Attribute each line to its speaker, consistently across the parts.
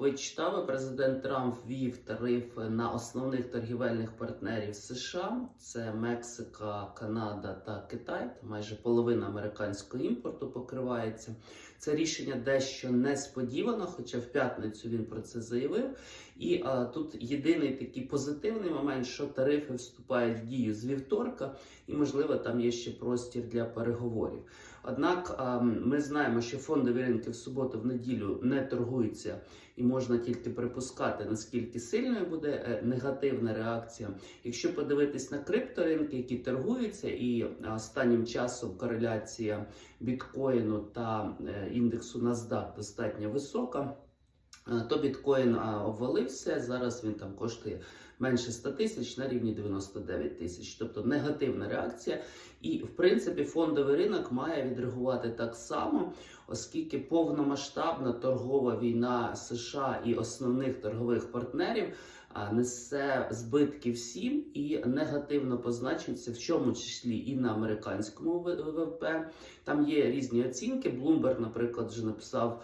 Speaker 1: Ви читали, президент Трамп ввів тарифи на основних торгівельних партнерів США: це Мексика, Канада та Китай. Та майже половина американського імпорту покривається. Це рішення дещо несподівано, хоча в п'ятницю він про це заявив. І а, тут єдиний такий позитивний момент, що тарифи вступають в дію з вівторка, і можливо там є ще простір для переговорів. Однак а, ми знаємо, що фондові ринки в суботу, в неділю не торгуються, і можна тільки припускати, наскільки сильною буде е, негативна реакція. Якщо подивитись на крипторинки, які торгуються, і останнім часом кореляція біткоїну та е, індексу NASDAQ достатньо висока. Е, То біткоін обвалився. Зараз він там коштує менше 100 тисяч на рівні 99 тисяч. Тобто негативна реакція. І в принципі фондовий ринок має відреагувати так само, оскільки повномасштабна торгова війна США і основних торгових партнерів несе збитки всім і негативно позначиться, в чому числі і на американському ВВП. Там є різні оцінки. Bloomberg, наприклад, вже написав.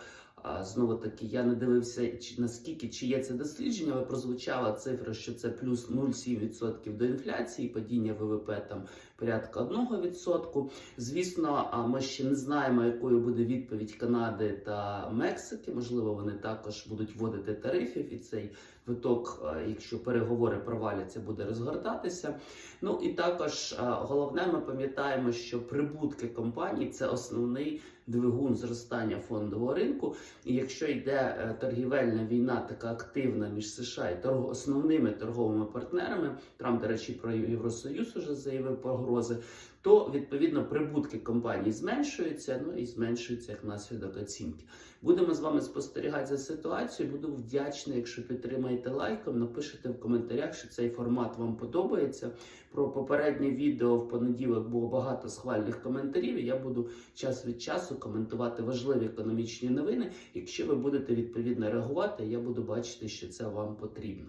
Speaker 1: Знову таки, я не дивився, чи наскільки чи є це дослідження, але прозвучала цифра, що це плюс 0,7% до інфляції, падіння ВВП там порядка 1%. Звісно, ми ще не знаємо, якою буде відповідь Канади та Мексики. Можливо, вони також будуть вводити тарифів, і цей виток, якщо переговори проваляться, буде розгортатися. Ну і також головне, ми пам'ятаємо, що прибутки компаній це основний двигун зростання фондового ринку. І якщо йде е, торгівельна війна, така активна між США і торг... основними торговими партнерами, Трамп, до речі, про Євросоюз уже заявив погрози, то відповідно прибутки компаній зменшуються, ну і зменшуються як наслідок оцінки. Будемо з вами спостерігати за ситуацією. Буду вдячний, якщо підтримаєте лайком, напишете в коментарях, що цей формат вам подобається. Про попереднє відео в понеділок було багато схвальних коментарів. і Я буду час від часу коментувати важливі економічні новини. Якщо ви будете відповідно реагувати, я буду бачити, що це вам потрібно.